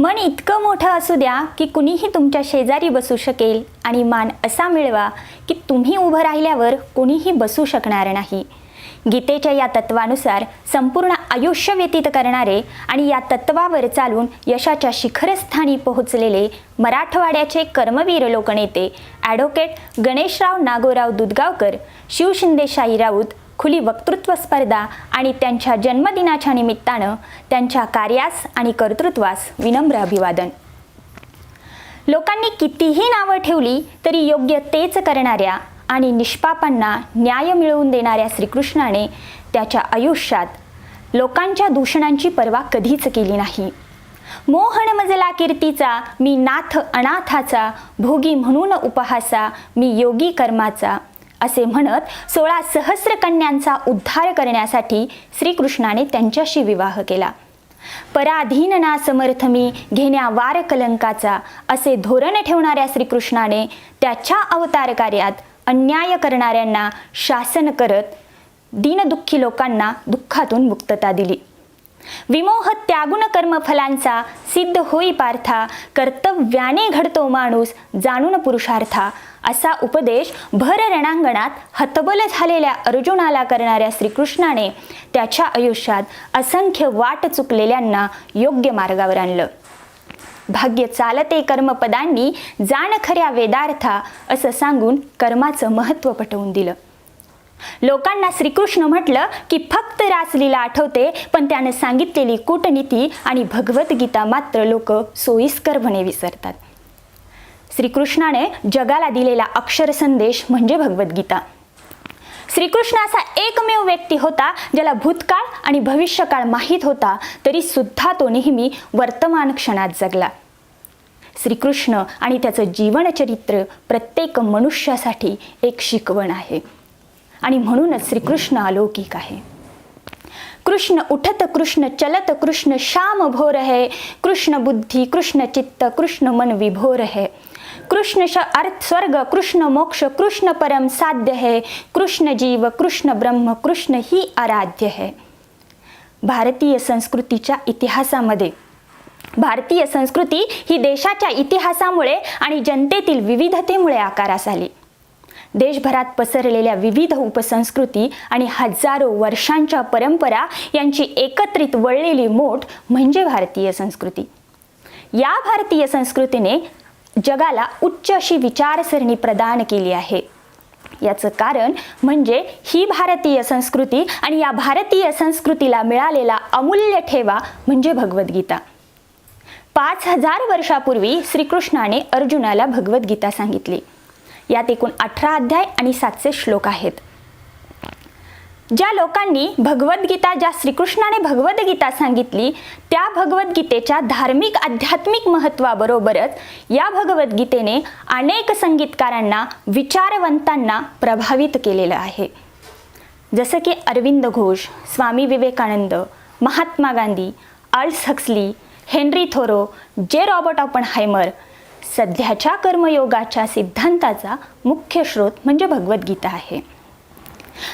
मन इतकं मोठं असू द्या की कुणीही तुमच्या शेजारी बसू शकेल आणि मान असा मिळवा की तुम्ही उभं राहिल्यावर कोणीही बसू शकणार नाही. गीतेच्या या तत्वानुसार संपूर्ण आयुष्य व्यतीत करणारे आणि या तत्वावर चालून यशाच्या शिखरस्थानी पोहोचलेले मराठवाड्याचे कर्मवीर लोकनेते ॲडव्होकेट गणेशराव नागोराव दुधगावकर शिवशिंदे शाही राऊत खुली वक्तृत्व स्पर्धा आणि त्यांच्या जन्मदिनाच्या निमित्तानं त्यांच्या कार्यास आणि कर्तृत्वास विनम्र अभिवादन. लोकांनी कितीही नावं ठेवली तरी योग्य तेच करणाऱ्या आणि निष्पापांना न्याय मिळवून देणाऱ्या श्रीकृष्णाने त्याच्या आयुष्यात लोकांच्या दूषणांची पर्वा कधीच केली नाही. मोहन मजला कीर्तीचा मी नाथ अनाथाचा भोगी म्हणून उपहासा मी योगी कर्माचा असे म्हणत सोळा सहस्र कन्यांचा उद्धार करण्यासाठी श्रीकृष्णाने त्यांच्याशी विवाह केला. पराधीन ना समर्थ मी घेण्या वार कलंकाचा असे धोरण ठेवणाऱ्या श्रीकृष्णाने त्याच्या अवतार कार्यात अन्याय करणाऱ्यांना शासन करत दीनदुःखी लोकांना दुःखातून मुक्तता दिली. विमोह त्यागुण कर्मफलांचा सिद्ध होई पार्था कर्तव्याने घडतो माणूस जाणून पुरुषार्था. असा उपदेश भर रणांगणात हतबल झालेल्या अर्जुनाला करणाऱ्या श्रीकृष्णाने त्याच्या आयुष्यात असंख्य वाट चुकलेल्यांना योग्य मार्गावर आणलं. भाग्य चालते कर्मपदांनी जाण खऱ्या वेदार्था असं सांगून कर्माचं महत्त्व पटवून दिलं. लोकांना श्रीकृष्ण म्हटलं की फक्त रासलीला आठवते पण त्याने सांगितलेली कूटनीती आणि भगवद्गीता मात्र लोक सोयीस्करपणे विसरतात. श्रीकृष्णाने जगाला दिलेला अक्षर संदेश म्हणजे भगवद्गीता श्रीकृष्ण असा एकमेव व्यक्ती होता ज्याला भूतकाळ आणि भविष्यकाळ माहीत होता तरी सुद्धा तो नेहमी वर्तमान क्षणात जगला. श्रीकृष्ण आणि त्याचं जीवनचरित्र प्रत्येक मनुष्यासाठी एक शिकवण आहे. आणि म्हणूनच श्रीकृष्ण अलौकिक आहे. कृष्ण उठत कृष्ण चलत कृष्ण श्याम भोर है कृष्ण बुद्धी कृष्ण चित्त कृष्ण मन विभोर है. कृष्ण श अर्थ स्वर्ग कृष्ण मोक्ष कृष्ण परम साध्य है कृष्ण जीव कृष्ण ब्रह्म कृष्ण ही आराध्य है. भारतीय संस्कृतीच्या इतिहासामध्ये भारतीय संस्कृती ही देशाच्या इतिहासामुळे आणि जनतेतील विविधतेमुळे आकारास आली. देशभरात पसरलेल्या विविध उपसंस्कृती आणि हजारो वर्षांच्या परंपरा यांची एकत्रित वळलेली मोठ म्हणजे भारतीय संस्कृती. या भारतीय संस्कृतीने जगाला उच्च अशी विचारसरणी प्रदान केली आहे. याचं कारण म्हणजे ही भारतीय संस्कृती आणि या भारतीय संस्कृतीला मिळालेला अमूल्य ठेवा म्हणजे भगवद्गीता. पाच हजार वर्षापूर्वी श्रीकृष्णाने अर्जुनाला भगवद्गीता सांगितली. यात एकूण अठरा अध्याय आणि सातशे श्लोक आहेत. ज्या लोकांनी भगवद्गीता ज्या श्रीकृष्णाने भगवद्गीता सांगितली त्या भगवद्गीतेच्या धार्मिक आध्यात्मिक महत्त्वाबरोबरच या भगवद्गीतेने अनेक संगीतकारांना विचारवंतांना प्रभावित केलेलं आहे. जसं की Arvind Ghosh Swami Vivekananda Mahatma Gandhi Aldous Huxley Henry Thoreau J Robert Oppenheimer हायमर सध्याच्या कर्मयोगाच्या सिद्धांताचा मुख्य स्रोत म्हणजे भगवद्गीता आहे.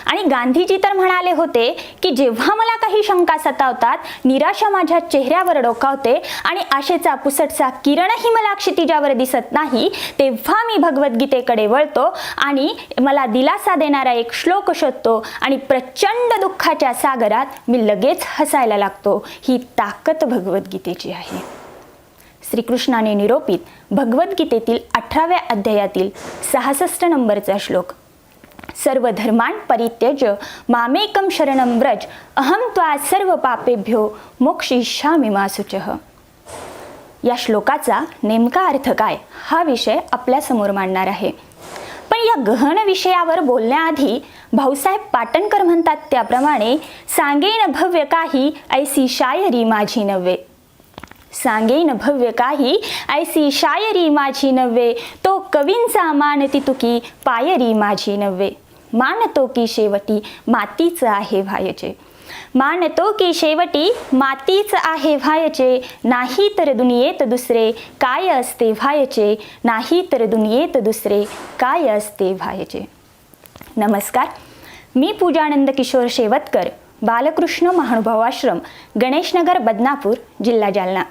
आणि गांधीजी तर म्हणाले होते की जेव्हा मला काही शंका सतावतात निराशा माझ्या चेहऱ्यावर डोकावते आणि आशेचा पुसटचा किरणही मला क्षितिजावर दिसत नाही तेव्हा मी भगवद्गीतेकडे वळतो आणि मला दिलासा देणारा एक श्लोक शोधतो आणि प्रचंड दुःखाच्या सागरात मी लगेच हसायला लागतो. ही ताकद भगवद्गीतेची आहे. श्रीकृष्णाने निरोपित भगवद्गीतेतील अठराव्या अध्यायातील सहासष्ट नंबरचा श्लोक. सर्व धर्मान परित्यज मामेकम शरणं व्रज अहं त्वा सर्व पापेभ्यो मोक्षयिष्यामि मा या श्लोकाचा नेमका अर्थ काय? हा विषय आपल्यासमोर मांडणार आहे. पण या गहन विषयावर बोलण्याआधी भाऊसाहेब पाटणकर म्हणतात त्याप्रमाणे सांगेन भव्य काही ऐसी शायरी माझी नव्हे. सांगेन भव्य काही. ऐसी शायरी माझी नव्हे तो कवींचा मानती तुकी पायरी माझी नव्हे. मानतो की शेवटी मातीचं आहे व्हायचे. मानतो की शेवटी मातीच आहे व्हायचे. नाही तर दुनियेत दुसरे काय असते व्हायचे? नाही तर दुनियेत दुसरे काय असते व्हायचे? नमस्कार. मी पूजानंद किशोर शेवतकर बालकृष्ण महानुभाव आश्रम गणेशनगर बदनापूर जिल्हा जालना.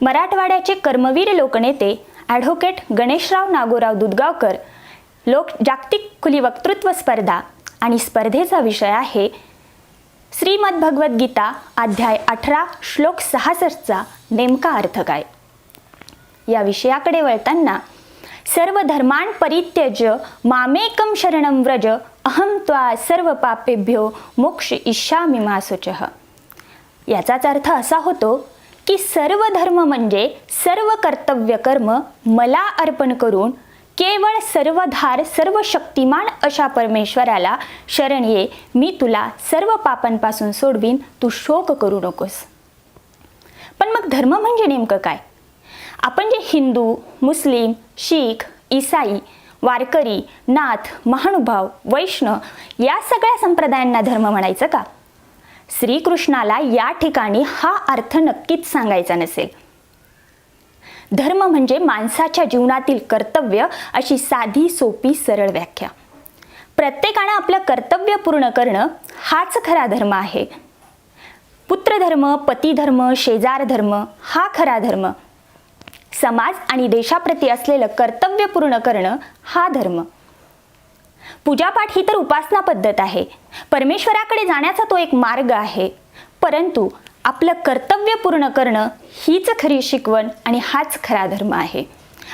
मराठवाड्याचे कर्मवीर लोकनेते ॲडव्होकेट गणेशराव नागोराव दुधगावकर लोक जागतिक खुली वक्तृत्व स्पर्धा आणि स्पर्धेचा विषय आहे श्रीमद भगवद्गीता अध्याय अठरा श्लोक सहासष्टचा नेमका अर्थ काय? या विषयाकडे वळताना सर्व धर्मान परित्यज मामेकम शरणं व्रज अहम त्वा सर्व पापेभ्यो मोक्ष इच्छामि मा याचाच अर्थ असा होतो की सर्व धर्म म्हणजे सर्व कर्तव्य कर्म मला अर्पण करून केवळ सर्वधार सर्व शक्तिमान अशा परमेश्वराला शरण ये. मी तुला सर्व पापांपासून सोडवीन. तू शोक करू नकोस. पण मग धर्म म्हणजे नेमकं काय? आपण जे हिंदू मुस्लिम शीख ईसाई वारकरी नाथ महानुभाव वैष्णव या सगळ्या संप्रदायांना धर्म म्हणायचं का? श्रीकृष्णाला या ठिकाणी हा अर्थ नक्कीच सांगायचा नसेल. धर्म म्हणजे माणसाच्या जीवनातील कर्तव्य अशी साधी सोपी सरळ व्याख्या. प्रत्येकानं आपलं कर्तव्य पूर्ण करणं हाच खरा धर्म आहे. पुत्रधर्म पतीधर्म शेजार धर्म हा खरा धर्म. समाज आणि देशाप्रती असलेलं कर्तव्य पूर्ण करणं हा धर्म. पूजापाठ ही तर उपासना पद्धत आहे. परमेश्वराकडे जाण्याचा तो एक मार्ग आहे. परंतु आपलं कर्तव्य पूर्ण करणं हीच खरी शिकवण आणि हाच खरा धर्म आहे.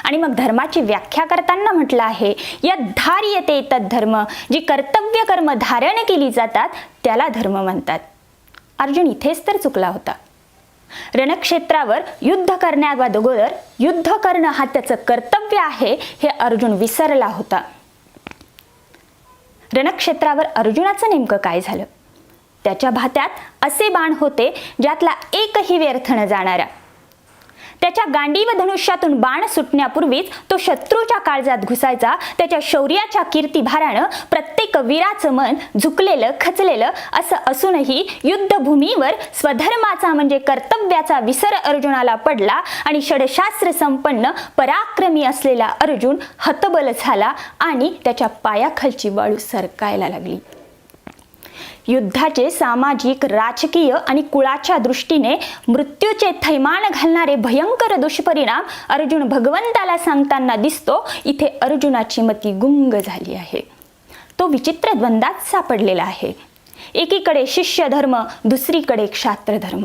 आणि मग धर्माची व्याख्या करताना म्हटलं आहे या धार्यते तद्धर्म जी कर्तव्य कर्म धारण केली जातात त्याला धर्म म्हणतात. अर्जुन इथेच तर चुकला होता. रणक्षेत्रावर युद्ध करण्याअगोदर युद्ध करणं हा त्याचं कर्तव्य आहे हे अर्जुन विसरला होता. रणक्षेत्रावर अर्जुनाचं नेमकं काय झालं? त्याच्या भात्यात असे बाण होते ज्यातला एकही व्यर्थ न जाणारा. त्याच्या गांडी व धनुष्यातून बाण सुटण्यापूर्वीच तो शत्रूच्या काळजात घुसायचा त्याच्या शौर्याच्या कीर्तिभारानं प्रत्येक वीराचं मन झुकलेलं खचलेलं असं असूनही युद्धभूमीवर स्वधर्माचा म्हणजे कर्तव्याचा विसर अर्जुनाला पडला आणि षडशास्त्र संपन्न पराक्रमी असलेला अर्जुन हतबल झाला आणि त्याच्या पायाखालची वाळू सरकायला लागली. युद्धाचे सामाजिक राजकीय आणि कुळाच्या दृष्टीने मृत्यूचे थैमान घालणारे भयंकर दुष्परिणाम अर्जुन भगवंताला सांगताना दिसतो. इथे अर्जुनाची मती गुंग झाली आहे. तो विचित्र द्वंद्वात सापडलेला आहे. एकीकडे शिष्य धर्म दुसरीकडे क्षात्र धर्म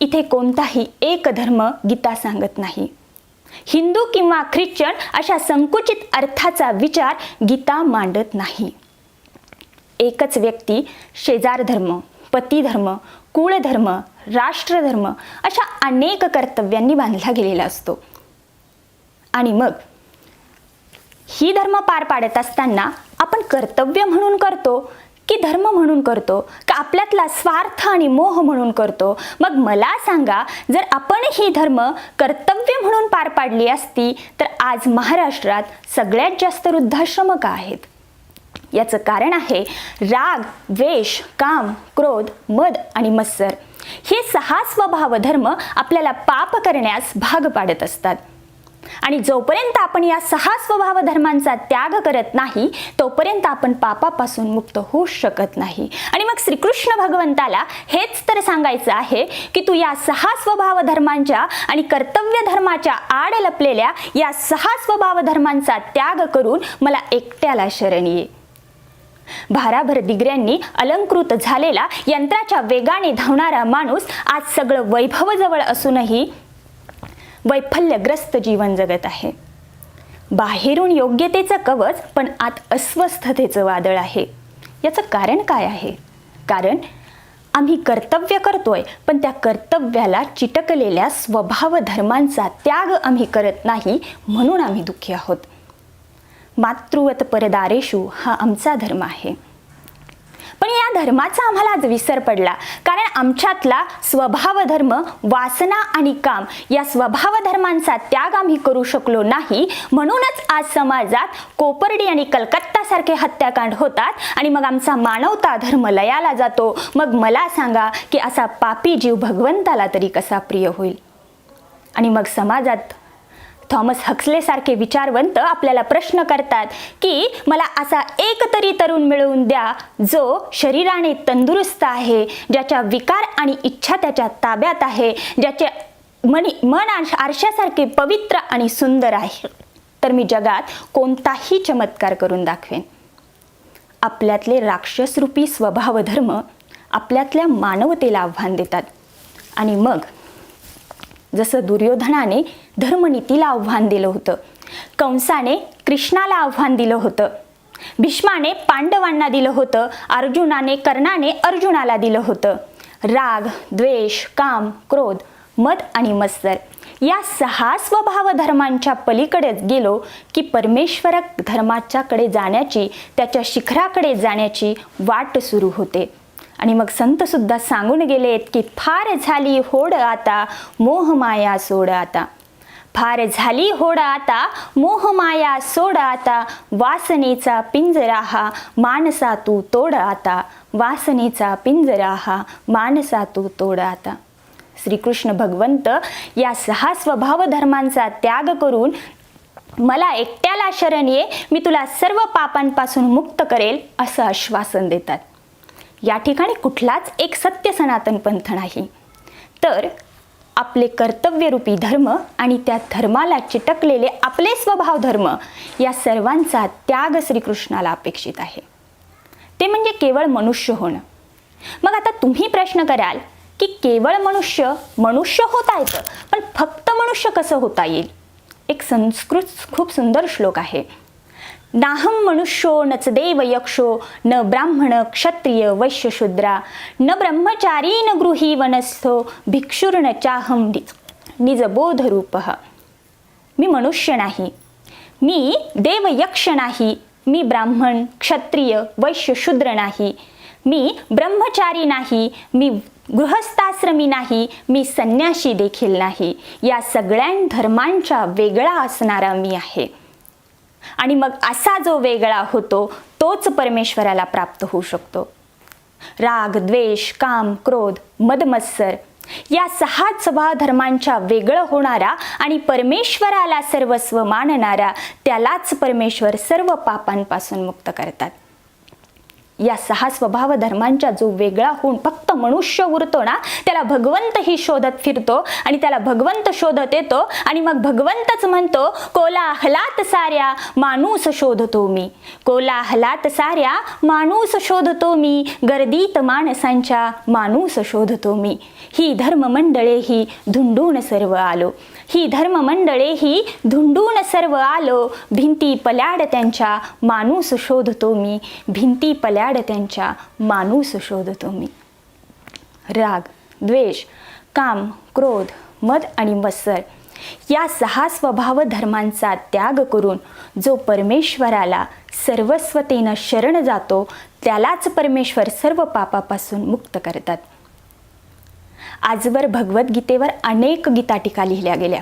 इथे कोणताही एक धर्म गीता सांगत नाही. हिंदू किंवा ख्रिश्चन अशा संकुचित अर्थाचा विचार गीता मांडत नाही. एकच व्यक्ती शेजार धर्म पतीधर्म कुळधर्म राष्ट्रधर्म अशा अनेक कर्तव्यांनी बांधला गेलेला असतो. आणि मग ही धर्म पार पाडत असताना आपण कर्तव्य म्हणून करतो की धर्म म्हणून करतो का आपल्यातला स्वार्थ आणि मोह म्हणून करतो? मग मला सांगा जर आपण ही धर्म कर्तव्य म्हणून पार पाडली असती तर आज महाराष्ट्रात सगळ्यात जास्त वृद्धाश्रम का आहेत? याचं कारण आहे राग द्वेष काम क्रोध मद आणि मत्सर. हे सहा स्वभाव धर्म आपल्याला पाप करण्यास भाग पाडत असतात. आणि जोपर्यंत आपण या सहा स्वभाव धर्मांचा त्याग करत नाही तोपर्यंत आपण पापापासून मुक्त होऊ शकत नाही. आणि मग श्रीकृष्ण भगवंताला हेच तर सांगायचं आहे की तू या सहा स्वभाव धर्मांच्या आणि कर्तव्य धर्माच्या आड लपलेल्या या सहा स्वभाव धर्मांचा त्याग करून मला एकट्याला शरण ये. भाराभर दिगऱ्यांनी अलंकृत झालेला यंत्राच्या वेगाने धावणारा माणूस आज सगळं वैभव जवळ असूनही वैफल्यग्रस्त जीवन जगत आहे. बाहेरून योग्यतेचं कवच पण आत अस्वस्थतेचं वादळ आहे. याचं कारण काय आहे? कारण आम्ही कर्तव्य करतोय पण त्या कर्तव्याला चिटकलेल्या स्वभाव धर्मांचा त्याग आम्ही करत नाही म्हणून आम्ही दुःखी आहोत. मातृवत परदारेशू हा आमचा धर्म आहे. पण या धर्माचा आम्हाला आज विसर पडला. कारण आमच्यातला स्वभाव धर्म वासना आणि काम या स्वभाव धर्मांचा त्याग आम्ही करू शकलो नाही. म्हणूनच आज समाजात कोपर्डी आणि कलकत्तासारखे हत्याकांड होतात आणि मग आमचा मानवता धर्म लयाला जातो. मग मला सांगा की असा पापी जीव भगवंताला तरी कसा प्रिय होईल? आणि मग समाजात थॉमस हक्सलेसारखे विचारवंत आपल्याला प्रश्न करतात की मला असा एक तरी तरुण मिळवून द्या जो शरीराने तंदुरुस्त आहे ज्याच्या विकार आणि इच्छा त्याच्या ताब्यात आहे ज्याचे मनी मन आरश- आरशासारखे पवित्र आणि सुंदर आहे. तर मी जगात कोणताही चमत्कार करून दाखवेन. आपल्यातले राक्षसरूपी स्वभावधर्म आपल्यातल्या मानवतेला आव्हान देतात. आणि मग जसं दुर्योधनाने धर्मनीतीला आव्हान दिलं होतं कंसाने कृष्णाला आव्हान दिलं होतं भीष्माने पांडवांना दिलं होतं अर्जुनाने कर्णाने अर्जुनाला दिलं होतं. राग द्वेष काम क्रोध मद आणि मत्सर या सहा स्वभाव धर्मांच्या गेलो की परमेश्वर धर्माच्याकडे जाण्याची त्याच्या शिखराकडे जाण्याची वाट सुरू होते. आणि मग संतसुद्धा सांगून गेलेत की फार झाली होड आता मोहमाया सोड आता. फार झाली होड आता मोहमाया सोड आता. वासनेचा पिंजरा हा मानसा तू तोड आता. वासनेचा पिंजरा हा मानसा तू तोड आता. श्रीकृष्ण भगवंत या सहा स्वभाव धर्मांचा त्याग करून मला एकट्याला शरण ये मी तुला सर्व पापांपासून मुक्त करेल असं आश्वासन देतात. या ठिकाणी कुठलाच एक सत्य सनातन पंथ नाही. तर आपले कर्तव्यरूपी धर्म आणि त्या धर्माला चिटकलेले आपले स्वभाव धर्म या सर्वांचा त्याग श्रीकृष्णाला अपेक्षित आहे. ते म्हणजे केवळ मनुष्य होणं. मग आता तुम्ही प्रश्न कराल की केवळ मनुष्य मनुष्य होता येतं पण फक्त मनुष्य कसं होता येईल? एक संस्कृत खूप सुंदर श्लोक आहे. नाहम मनुष्यो नच देव यक्षो न ब्राह्मण क्षत्रिय वैश्य शुद्रा न ब्रह्मचारी न गृही वनस्थो भिक्षुर्ण चाहम निजबोधरूप। मी मनुष्य नाही मी देवयक्ष नाही मी ब्राह्मण क्षत्रिय वैश्य शूद्र नाही मी ब्रह्मचारी नाही मी गृहस्थाश्रमी नाही मी संन्याशी देखील नाही या सगळ्या धर्मांच्या वेगळा असणारा मी आहे। आणि मग असा जो वेगळा होतो तोच परमेश्वराला प्राप्त होऊ शकतो. राग द्वेष काम क्रोध मदमत्सर या सहा सभा धर्मांच्या वेगळं होणारा आणि परमेश्वराला सर्वस्व मानणारा त्यालाच परमेश्वर सर्व पापांपासून मुक्त करतात. या सहा स्वभाव धर्मांच्या जो वेगळा होऊन फक्त मनुष्य उरतो ना त्याला भगवंत ही शोधत फिरतो आणि त्याला भगवंत शोधत येतो आणि मग भगवंतच म्हणतो कोलाहलात साऱ्या माणूस शोधतो मी. कोलाहलात साऱ्या माणूस शोधतो मी. गर्दीत माणसांच्या माणूस शोधतो मी. ही धर्ममंडळे ही धुंडून सर्व आलो. ही धर्ममंडळे ही धुंडून सर्व आलो. भिंती पल्याड त्यांच्या माणूस शोधतो मी. भिंती पल्याड त्यांच्या माणूस शोधतो मी. राग द्वेष काम क्रोध मद आणि मत्सर या सहा स्वभाव धर्मांचा त्याग करून जो परमेश्वराला सर्वस्वतेनं शरण जातो त्यालाच परमेश्वर सर्व पापापासून मुक्त करतात. आजवर भगवद्गीतेवर अनेक गीताटिका लिहिल्या गेल्या.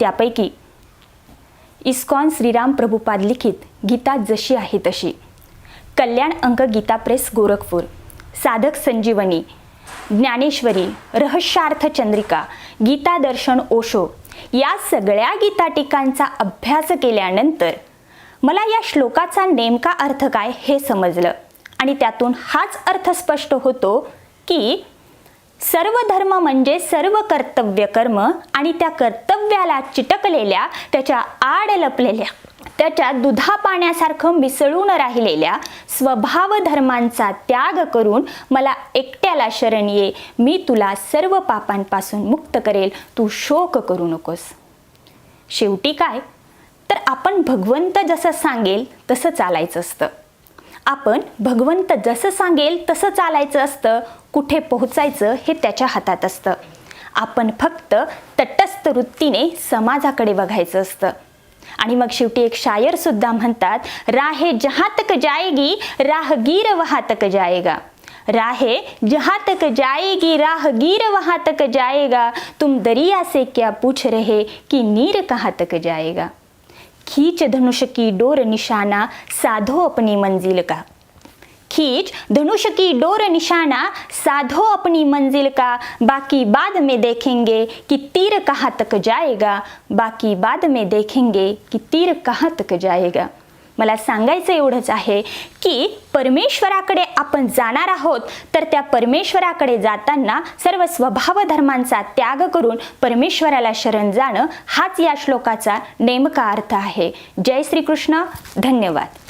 त्यापैकी इस्कॉन श्रीराम प्रभुपाद लिखित गीता जशी आहे तशी. कल्याण अंक गीता प्रेस गोरखपूर. साधक संजीवनी ज्ञानेश्वरी रहस्यार्थ चंद्रिका गीता दर्शन ओशो या सगळ्या गीताटिकांचा अभ्यास केल्यानंतर मला या श्लोकाचा नेमका अर्थ काय हे समजलं आणि त्यातून हाच अर्थ स्पष्ट होतो की सर्व धर्म म्हणजे सर्व कर्तव्य कर्म आणि त्या कर्तव्याला चिटकलेल्या त्याच्या आड लपलेल्या त्याच्या दुधा पाण्यासारखं मिसळून राहिलेल्या स्वभाव धर्मांचा त्याग करून मला एकट्याला शरण ये मी तुला सर्व पापांपासून मुक्त करेल तू शोक करू नकोस. शेवटी काय? तर आपण भगवंत जसं सांगेल तसं चालायचं असतं. आपण भगवंत जसं सांगेल तसं चालायचं असतं. कुठे पोहोचायचं हे त्याच्या हातात असतं. आपण फक्त तटस्थ वृत्तीने समाजाकडे बघायचं असतं. आणि मग शेवटी एक शायर सुद्धा म्हणतात राहे जहाँ तक जाएगी राहगीर वहा तक जाएगा. राहे जहाँ तक जाएगी राहगीर वहाँ तक जाएगा. तुम दरिया से क्या पूछ रहे कि नीर कहाँ तक जाएगा? खींच धनुष की डोर निशाना साधो अपनी मंजिल का। खींच धनुष की डोर निशाना साधो अपनी मंजिल का। बाकी बाद में देखेंगे कि तीर कहाँ तक जाएगा। बाकी बाद में देखेंगे कि तीर कहाँ तक जाएगा। मला सांगायचं एवढंच आहे की परमेश्वराकडे आपण जाणार आहोत तर त्या परमेश्वराकडे जाताना सर्व स्वभाव धर्मांचा त्याग करून परमेश्वराला शरण जाणं हाच या श्लोकाचा नेमका अर्थ आहे. जय श्रीकृष्ण. धन्यवाद.